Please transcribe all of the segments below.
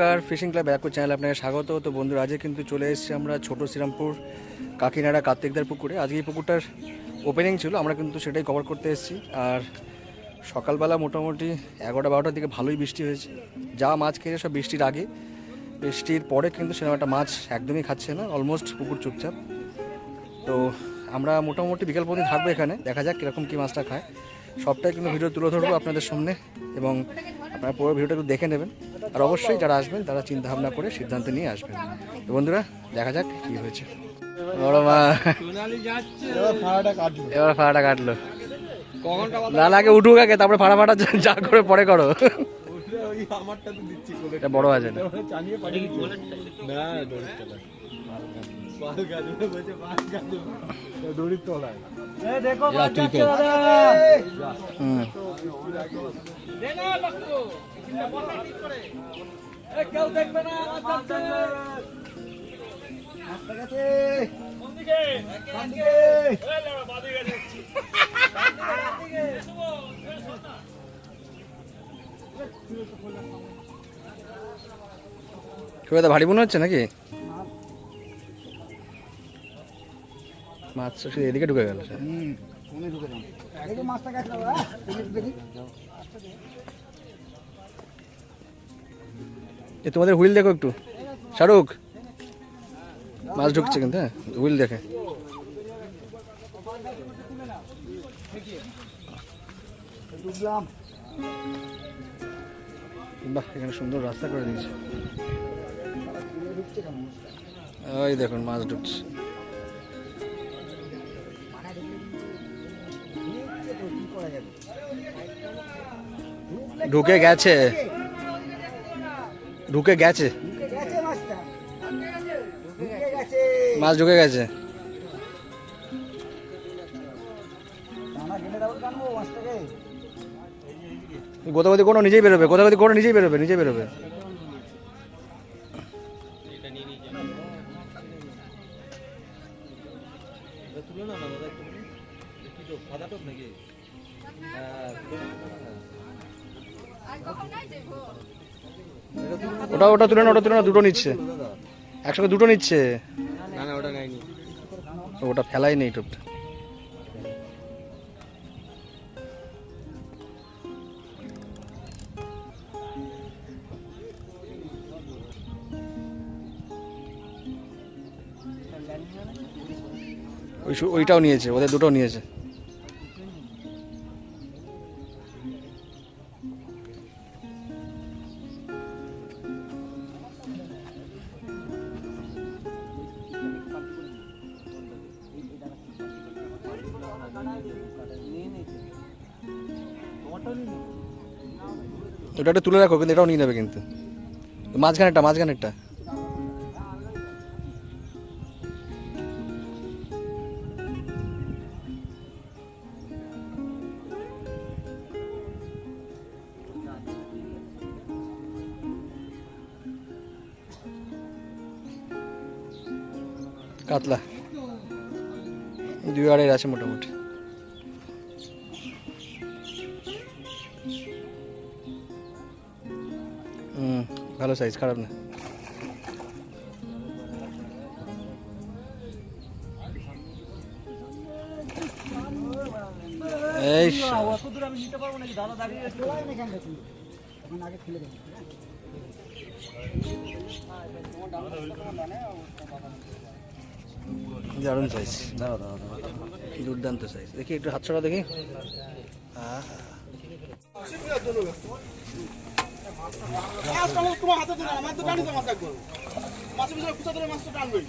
নমস্কার, fishing club ব্যাকুর channel আপনাকে স্বাগত। তো বন্ধুরা, আজকে কিন্তু চলে এসেছি আমরা ছোট শ্রীরামপুর, কাকিনাড়া কার্তিকদার পুকুরে। আজকে এই পুকুরটার ওপেনিং ছিল, আমরা কিন্তু সেটাই কভার করতে এসেছি। আর সকালবেলা মোটামুটি এগারোটা, বারোটার দিকে ভালোই বৃষ্টি হয়েছে। যা মাছ খেয়েছে সব বৃষ্টির আগে। বৃষ্টির পরে কিন্তু সেরকম একটা মাছ একদমই খাচ্ছে না অলমোস্ট পুকুর চুপচাপ। তো আমরা মোটামুটি বিকাল পর্যন্ত থাকব এখানে, দেখা যাক কীরকম কী মাছটা খায়। সবটাই কিন্তু ভিডিও তুলে ধরবো আপনাদের সামনে এবং আপনারা পুরো ভিডিওটা একটু দেখে নেবেন। আর অবশ্যই যারা আসবেন তারা চিন্তা ভাবনা করে সিদ্ধান্ত নিয়ে আসবেন তো বন্ধুরা দেখা যাক কী হয়েছে বড় মা এবার ফাড়াটা কাটলো না, আগে উঠুক আগে তারপরে ফাড়া ফাড়া যা- করে পরে করো এটা বড় আছে ওটা না খুব ভারী মনে হচ্ছে নাকি? মাছ শুধু এদিকে ঢুকে গেল স্যার। এ, তোমাদের হুইল দেখো একটু। শাহরুখ। মাছ ঢুকছে কিন্তু হ্যাঁ? হুইল দেখে। বাহ, এখানে সুন্দর রাস্তা করে দিয়েছে। ওই দেখুন, মাছ ঢুকছে। ঢুকে গেছে। ঢুকে গেছে। মাছ ঢুকে গেছে। গোদাগতি কোনো নিজেই বেরোবে গোদাগতি কোনো নিজেই বেরোবে নিজেই বেরোবে। ওটা তুলে না ওটা তুলে না দুটো নিচ্ছে। একসঙ্গে দুটো নিচ্ছে। না না ওটা ওটা ফেলাই নেই টোপটা ওইটাও নিয়েছে ওদের দুটো নিয়েছে। একটু তুলে রাখো, কিন্তু এটাও নিয়ে নেবে কিন্তু। মাঝখানেরটা মাঝখানেরটা। কাতলা। দুই আড়াই আছে মোটামুটি। ভালো সাইজ খারাপ না। এই সাইজ দুর্দান্ত সাইজ দেখি একটু হাত ছড়া দেখি। আহা। তোমার হাতে দিলাম আমার তো টানি তো মাছ একবার মাছের ভিতরে কুচা ধরে মাছটা টানবে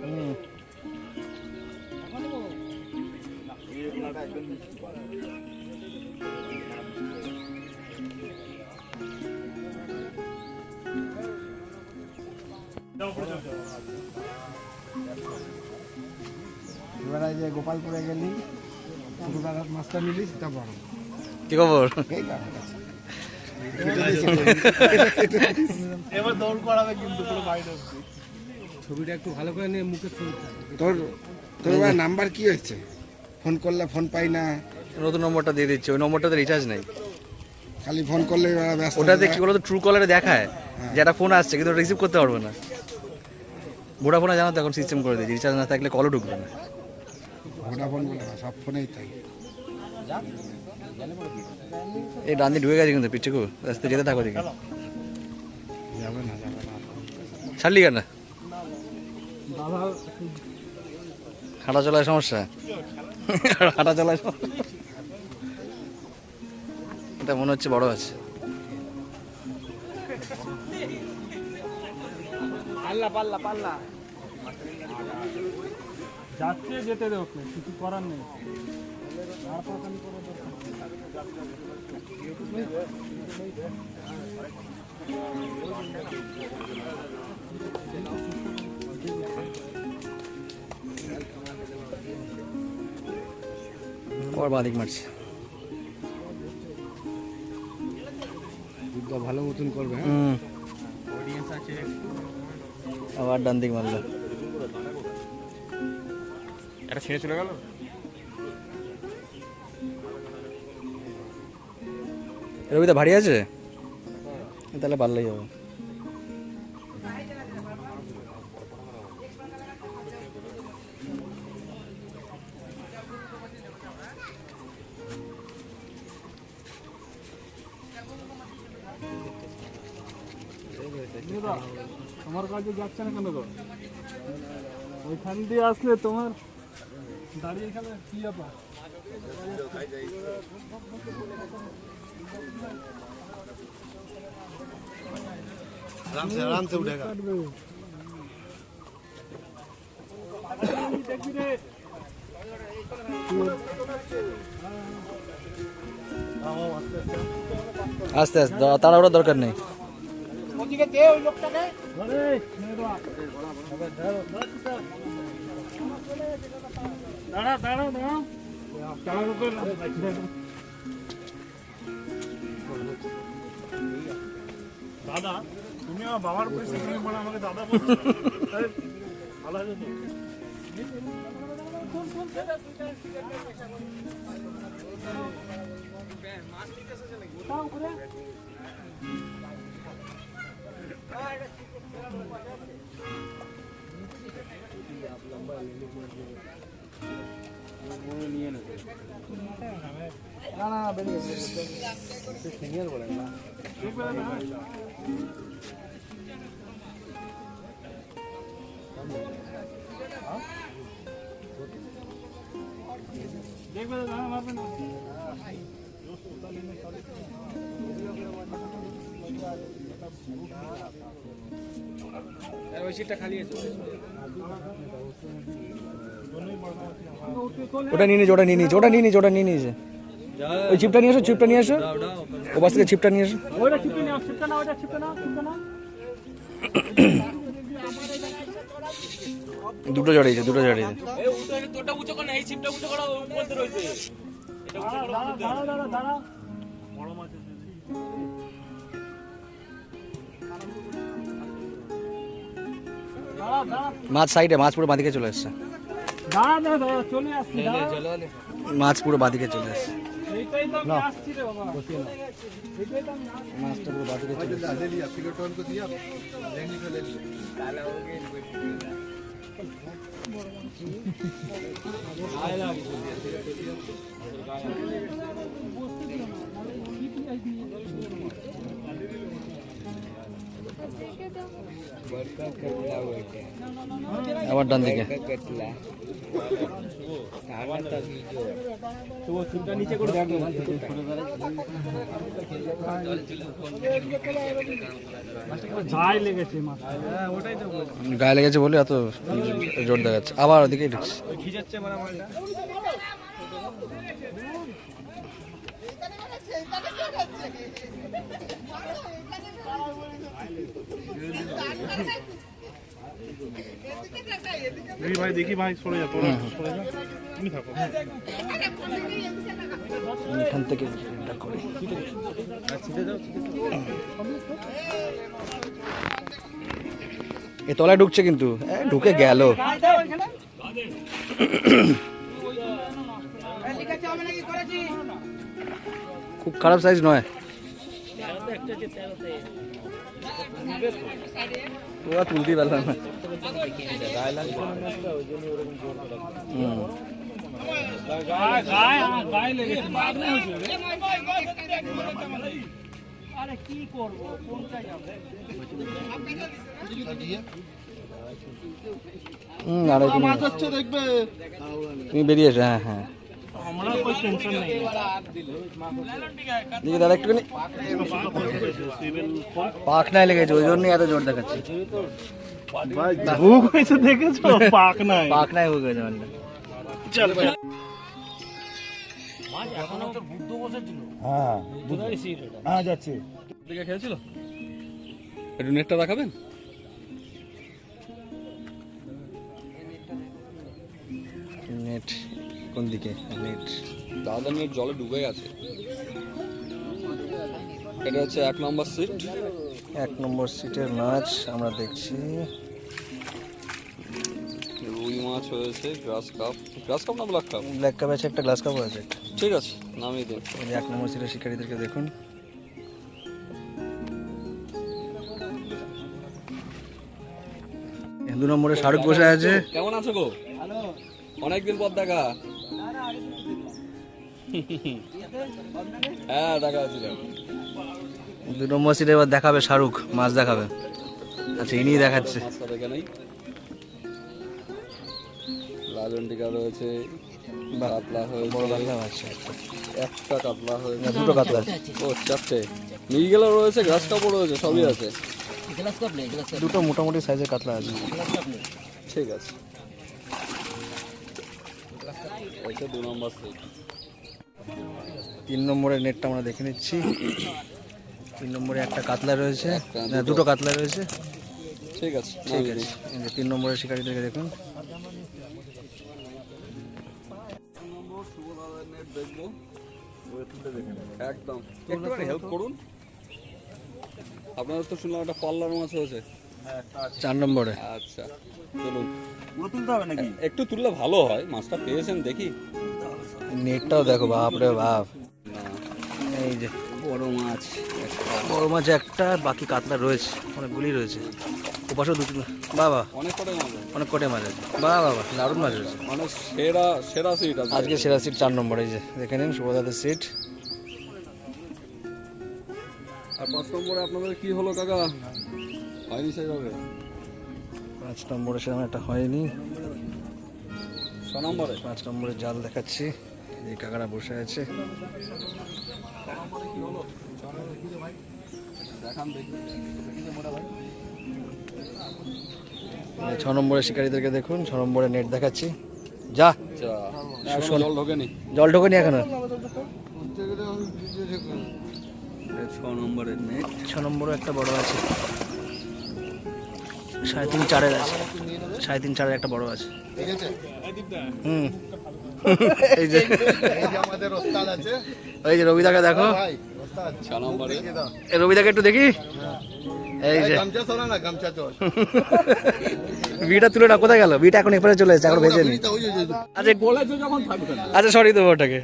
হুম এবার যে গোপালপুরে গেলি ছোটো কাকার মাছটা নিলি সেটা বড়। কি খবর। এবার দৌড় করাবে কিন্তু পুরো বাইরে ছবিটা একটু ভালো করে নিয়ে মুখে তোর তোর নাম্বার কি হয়েছে? ফোন করলে ফোন পাই না। নতুন নম্বরটা দিয়ে দিচ্ছে ওই নম্বরটাতে রিচার্জ নেই। খালি ফোন করলে ব্যস্ত ওটাতে হয়ে কি বলতো ট্রু কলারে দেখায় যে একটা ফোন আসছে কিন্তু রিসিভ করতে পারবে না। ভোডাফোনে জানো তো এখন সিস্টেম করে দিয়েছি রিচার্জ না থাকলে কলও ঢুকবে না। ভোডাফোন বলে না, সব ফোনেই তাই। এই ডান দিয়ে ঢুকে গেছে কিন্তু পিচ্ছুকু রাস্তা যেতে থাকো দিকে যাবে না যাবে না। ছাড়লি কেন? হাঁটা চলার সমস্যা? হাঁটা চলার সমস্যা। এটা মনে হচ্ছে বড় আছে। পাল্লা পাল্লা পাল্লা। যাচ্ছে যেতে দে ওকে কিছু করার নেই। আবার বাদিক মারছে। ভালো মতন করবে হ্যাঁ? আবার ডান দিক মারলো। এটা ছেড়ে চলে গেল? রবিদা ভারী আছে? তাহলে পারলেই হবে। দাদা, তোমার কাছে যাচ্ছে না কেন গো ওইখান দিয়ে আসলে তোমার দাঁড়িয়ে এখানে কি ব্যাপার आराम से आराम से उठेगा দেখবি রে আস্তে আস্তে দা- তাড়াহুড়োর দরকার নেই ওদিকে দে ওই লোকটাকে। দাঁড়া দাঁড়া দাদা তুমি আমার বাবার পয়সা তুমি বলে আমাকে দাদা বলছো ভালো আছে তো? দেখবে দাদা দেখবে দাদা মারবে না ওই সিটটা খালি আছে ওটা নিয়ে নিয়েছে ওটা নিয়ে নিয়েছে ওটা নিয়ে নিয়েছে ওটা নিয়ে নিয়েছে। ওই চিপটা নিয়ে এসো চিপটা নিয়ে এসো। ও পাশ থেকে চিপটা নিয়ে এসো। দুটো জড়িয়েছে দুটো জড়িয়েছে। দাঁড়া দাঁড়া দাঁড়া দাঁড়া দাঁড়া বড় মাছ সাইডে মাছ পুরো বাঁদিকে চলে এসছে মাছ পুরো বাঁদিকে চলে এসছে মাছটা পুরো আবার ডান গায়ে লেগেছে বলে এত জোর দেখাচ্ছে। আবার ওদিকে ঢুকছে। দেখি ভাই দেখি ভাই সরে যা তোরা সরে যা। তুমি থাকো। এখান থেকে এটা করে। এ তলায় ঢুকছে কিন্তু। এ, ঢুকে গেল। খুব খারাপ সাইজ নয়। ও আর তুলতেই পারলাম না হুম। গায়ে গায়ে আমার গায়ে লেগেছে মাগনা হয়েছে রে। হুম আড়াই তিন মাছ হচ্ছে দেখবে তুমি বেরিয়ে এসো হ্যাঁ হ্যাঁ আমরা কোনো টেনশন নেই দিকে দাদা একটুখানি পাক নাই লেগেছে ওই জন্যই এত জোর দেখাচ্ছে ভুক হয়েছে দেখেছ পাক নাই পাক নাই হয়ে গেছে মানে চল হ্যাঁ যাচ্ছে খেয়েছিল একটু নেটটা দেখাবেন নেট কোন দিকে? নেট। দাদা নেট জলে ডুবে গেছে। এটা হচ্ছে এক নম্বর সিট। এক নম্বর সিটের মাছ আমরা দেখছি। রুই মাছ হয়েছে গ্রাস কাপ। গ্রাস কাপ না ব্ল্যাক কাপ? ব্ল্যাক কাপ আছে একটা গ্লাস কাপ আছে। ঠিক আছে নামিয়ে দিন। এই এক নম্বর সিটের শিকারীদেরকে দেখুন। দু নম্বরে শাহরুখ বসে আছে। কেমন আছো গো? অনেকদিন পর দেখা। হ্যাঁ দেখা হচ্ছিল দু নম্বর সিটে এবার দেখাবে শাহরুখ মাছ দেখাবে। আচ্ছা ইনি দেখাচ্ছে। রয়েছে কাতলা বড় হয়েছে কাতলা আচ্ছা আচ্ছা। একটা কাতলা হয়েছে। দুটো কাতলা আছে। ও চারটে। মিরগেলা রয়েছে গ্রাস কাপও রয়েছে সবই আছে। দুটো মোটামুটি সাইজের কাতলা আছে। ঠিক আছে। এটা দু নম্বর সিট তিন নম্বরের নেটটা আমরা দেখে নিচ্ছি। তিন নম্বরে একটা কাতলা রয়েছে। না দুটো কাতলা রয়েছে। ঠিক আছে ঠিক আছে। তিন নম্বরের শিকারীদেরকে দেখুন। একদম। একটুখানি হেল্প করুন। আপনাদের তো শুনলাম একটা পাল্লার মাছ হয়েছে। চার নম্বরে। আচ্ছা চলুন। তুলতে হবে নাকি? একটু তুললে ভালো হয় মাছটা পেয়েছেন দেখি। নেটটাও দেখো বাপ রে বাপ। এই যে বড় মাছ বড় মাছ একটা বাকি কাতলা রয়েছে অনেকগুলি রয়েছে। ওপাশেও দুটো বাবা। অনেক কটাই মাছ অনেক কটে মাছ আছে। বা বাবা দারুণ মাছ রয়েছে। মানে সেরা সেরা সিট আছে। আজকে সেরা সিট চার নম্বরে এই যে দেখে নিন শুভদাদের সিট আর পাঁচ নম্বরে আপনাদের কি হলো কাকা? হয়নি সেইভাবে পাঁচ নম্বরে সেরকম একটা হয়নি। ছ নম্বরে? পাঁচ নম্বরে জাল দেখাচ্ছি। এই কাকারা বসে আছে। দেখান দেখি এই ছ নম্বরের শিকারীদেরকে দেখুন ছ নম্বরে নেট দেখাচ্ছি। যা জল ঢোকেনি জল ঢোকেনি এখনও? ছ নম্বরের নেট। ছ নম্বরও একটা বড় আছে। সাড়ে তিন চারের আছে। সাড়ে তিন চারের একটা বড় আছে? হুম। এই যে রবিদাকে দেখো। রবিদাকে একটু দেখি। এই যে। বিটা কোথায় গেল? বিটা এখন চলে আচ্ছা আচ্ছা সরি দেবো ওটাকে।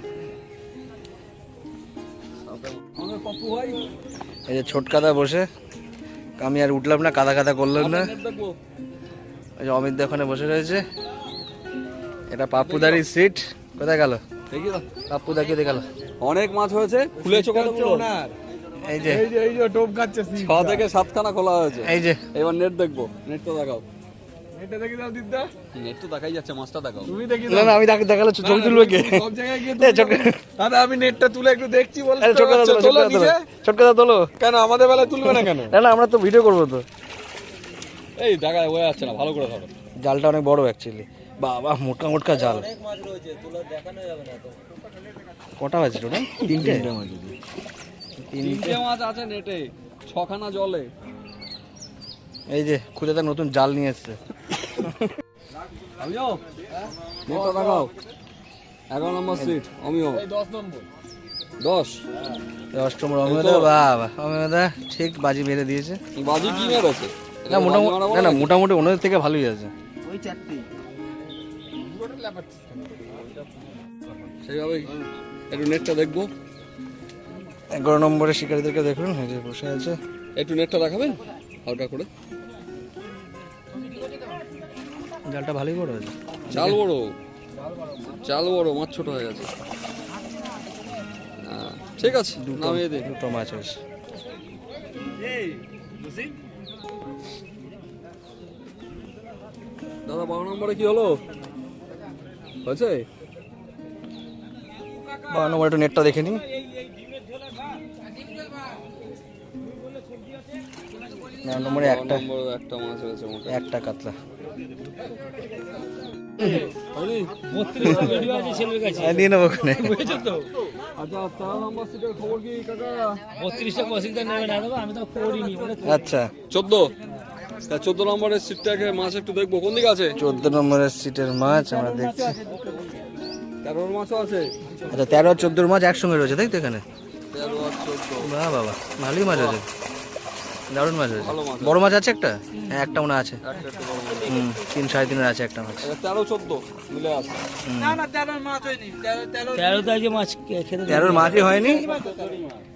এই যে ছোট কাদা বসে। আমি আর উঠলাম না, কাদা কাদা করলাম না। ওই যে অমিত ওখানে বসে রয়েছে। এটা পাপ্পুদারি সিট। কোথায় গেল? দেখি দাও পাপ্পুদা কে গেল। অনেক মাছ হয়েছে খুলেছো কতগুলো এই যে। এই যে এই যে টোপ ছ থেকে সাতখানা খোলা হয়েছে। এই যে। এবার নেট দেখব। নেট তো দেখাও দেখি দাও দিদা। নেট তো দেখাই যাচ্ছে মাছটা দেখাও। তুমি দেখি না আমি দেখালে ছবি তুলবে কে? সব জায়গায় গিয়ে দাদা আমি নেটটা তুলে একটু দেখছি বল তোলো তোলো কেন আমাদের বেলায় তুলবে না কেন? না না আমরা তো ভিডিও করব তো। এই দেখা হয়ে যাচ্ছে না ভালো করে ধরো। জালটা অনেক বড় অ্যাকচুয়ালি বাবা মোটকা মোটকা জাল। কটা হয়েছে টোটাল তিনটে? তিনটে তিনটে। মাছ আছে নেটে ছখানা জলে। এই যে খুদে তার নতুন জাল নিয়ে এসছে। এগারো নম্বর সিট দশ নম্বর। দশ? দশ নম্বর অমিয়দা বাবা। অমিয়দা ঠিক বাজি দিয়েছে। বাজি কি মেরেছে? না মোটামুটি না না মোটামুটি ওনাদের থেকে ভালোই আছে। সেইভাবে একটু নেটটা দেখব। এগারো নম্বরের শিকারীদেরকে দেখুন এই যে বসে আছে। একটু নেটটা দেখাবেন? হালকা করে। জালটা ভালোই বড় আছে চাল বড়। চাল বড় মাছ ছোট হয়ে গেছে। হ্যাঁ, ঠিক আছে নামিয়ে দে দুটো মাছ আছে দাদা বারো নম্বরে কি হলো? হয়েছে? বারো নম্বর একটু নেটটা দেখে নিন নয় নম্বরে একটা নম্বরে একটা। মাছ হয়েছে একটা কাতলা। হ্যাঁ, নিয়ে নেব ওখানে। আচ্ছা আচ্ছা। চোদ্দ। তা চোদ্দ নম্বরের সিটটাকে মাছ একটু দেখব। কোন দিকে আছে? চোদ্দ নম্বরের সিটের মাছ আমরা দেখছি। তেরোর মাছও আছে? আচ্ছা তেরো আর চোদ্দোর মাছ একসঙ্গে রয়েছে তাই তো এখানে? তেরো আর চোদ্দ। বাহ বাবা ভালোই মাছ আছে। দারুণ মাছ মাছ বড় মাছ আছে একটা? হ্যাঁ একটা মনে আছে। মাছ। হুম তিন সাড়ে তিনের আছে একটা মাছ। তেরো চোদ্দ মিলে আছে। তেরোর মাছই হয়নি। হ্যাঁ, তার মানে এখানে চোদ্দোর মাছই আছে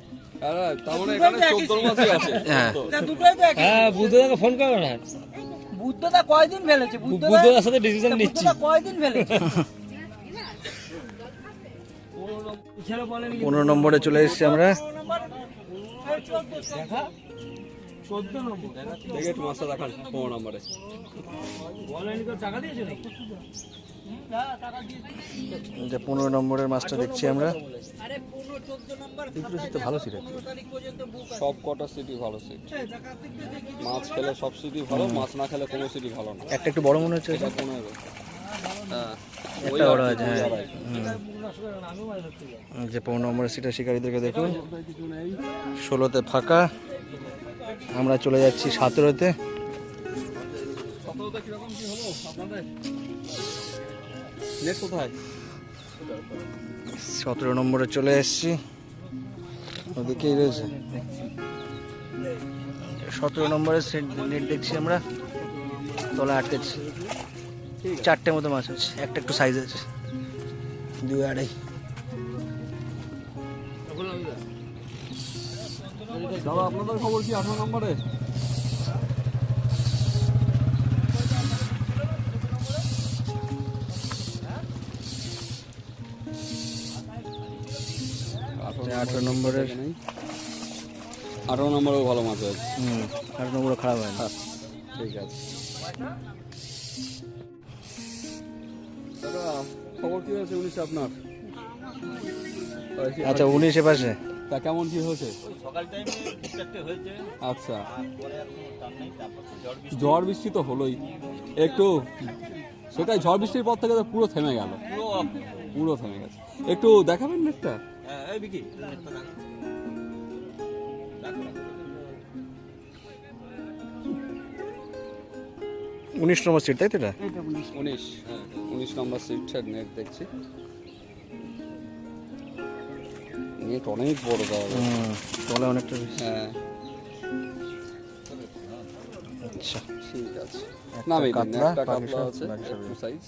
হ্যাঁ হ্যাঁ বুদ্ধদাকে ফোন করো না বুদ্ধদা কয়দিন ফেলেছে বুদ্ধদার সাথে ডিসিশন নিচ্ছি বুদ্ধদা কয়দিন ফেলেছে পনেরো নম্বরে চলে এসছি আমরা দেখে একটু মাছটা দেখান পনেরো নম্বরে। যে পনেরো নম্বরের মাছটা দেখছি আমরা। তো ভালো ছিল সব কটা সিটি ভালো সিট মাছ খেলে সব সিটি ভালো মাছ না খেলে কোনো সিটি ভালো না। একটা একটু বড় মনে হচ্ছে এটা পনেরো হ্যাঁ একটা বড় আছে হ্যাঁ। যে পনেরো নম্বরের সিটের শিকারীদেরকে দেখুন। ষোলোতে ফাঁকা। আমরা চলে যাচ্ছি সতেরোতে। সতেরো নম্বরে চলে এসেছি। ওদিকেই রয়েছে। সতেরো নম্বরের সেট নেট দেখছি আমরা। তলা আটকেছি। চারটে মতো মাছ আছে। একটা একটু সাইজ আছে। দুই আড়াই। দাদা আপনাদের খবর কি আঠারো নম্বরে? আঠারো নম্বরের আঠারো নম্বরেও ভালো মাছ আছে হুম আঠারো নম্বর খারাপ হয় না ঠিক আছে। দাদা খবর কি হয়েছে উনিশে আপনার? আচ্ছা উনিশে পাশে। তা কেমন কি হয়েছে? আচ্ছা। ঝড় বৃষ্টি। তো হলোই। একটু সেটাই ঝড় বৃষ্টির পর থেকে তো পুরো থেমে গেল। পুরো থেমে গেছে। একটু দেখাবেন নেটটা? উনিশ নম্বর সিট তাই তো এটা? উনিশ হ্যাঁ উনিশ নম্বর সিটের নেট দেখছি। নেট অনেক বড় দেওয়া তলা অনেকটা বেশি। হ্যাঁ। আচ্ছা। ঠিক আছে। কাতলা, কাতলা সাইজ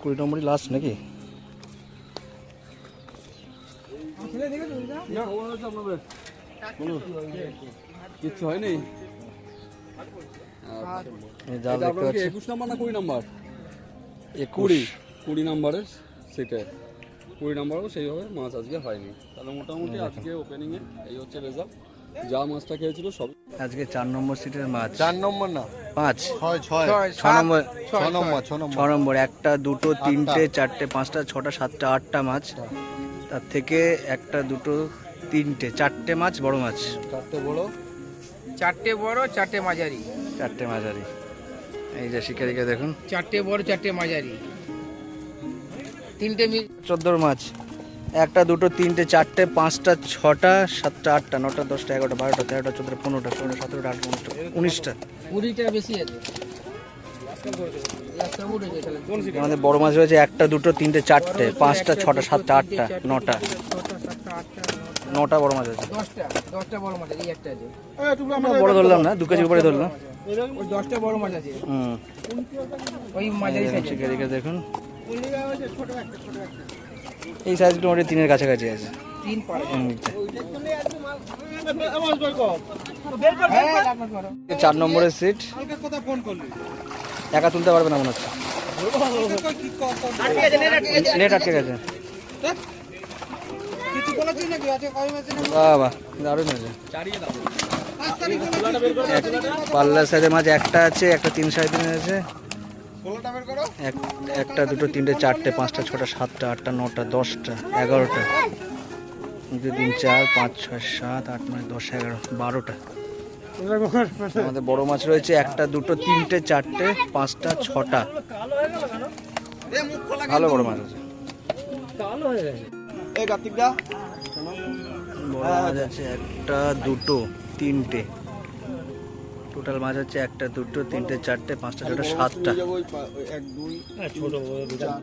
কুড়ি নম্বরই লাস্ট নাকি? কিচ্ছু হয়নি? আচ্ছা। দেখতে পাচ্ছি। একুশ নাম্বার না কুড়ি নাম্বার? কুড়ি। কুড়ি নাম্বারের সিটে। কুড়ি নাম্বারও সেইভাবে মাছ আজকে হয়নি। তাহলে মোটামুটি আজকে ওপেনিংয়ে এই হচ্ছে রেজাল্ট যা মাছটা খেয়েছিল সব আজকে চার নম্বর সিটের মাছ। চার নম্বর না? পাঁচ। ছয় ছয়। ছ নম্বর ছ নম্বর ছ নম্বর। একটা দুটো তিনটে চারটে পাঁচটা ছটা সাতটা আটটা মাছ। তার থেকে একটা দুটো তিনটে চারটে মাছ বড় মাছ। চারটে বড়। চারটে বড় চারটে মাঝারি। চারটে মাঝারি। এই যে শিকারিকে দেখুন। চারটে বড় চারটে মাঝারি। তিনটে মিল চোদ্দোর মাছ। একটা দুটো তিনটে চারটে পাঁচটা ছটা সাতটা আটটা নটা দশটা এগারোটা বারোটা তেরোটা চোদ্দোটা পনেরোটা ষোলোটা সতেরোটা আট উনিশটা উনিশটা। কুড়িটা বেশি আছে। আমাদের বড় মাছ রয়েছে একটা দুটো তিনটে চারটে পাঁচটা ছটা সাতটা আটটা নটা। নটা, বড় মাছ আছে। দশটা দশটা বড় মাছ আছে এই একটা আছে। আমরা বড় ধরলাম না দু কেজি উপরে ধরলাম। ওই দশটা বড় মাছ আছে। ওই মাঝারি সাইজ ঠিক দেখুন। এই সাইজগুলো মোটামুটি তিনের কাছাকাছি আছে। তিন পাড়া। হুম। হ্যাঁ চার নম্বরের সিট একা তুলতে পারবে না মনে হচ্ছে। নেট আটকে গেছে বাহ বাহ দারুণ হয়েছে। এক- পাল্লার সাইজে মাছ একটা আছে একটা তিন সাড়ে তিন আছে। এক- একটা দুটো তিনটে চারটে পাঁচটা ছটা সাতটা আটটা নটা দশটা এগারোটা। দুই তিন চার পাঁচ ছয় সাত আট নয় দশ এগারো বারোটা। আমাদের বড় মাছ রয়েছে একটা দুটো তিনটে চারটে পাঁচটা ছটা। ভালো বড় মাছ বড় মাছ আছে একটা দুটো। তিনটে। টোটাল মাছ হচ্ছে একটা দুটো তিনটে চারটে পাঁচটা ছটা সাতটা। ছোট বড় দুটো।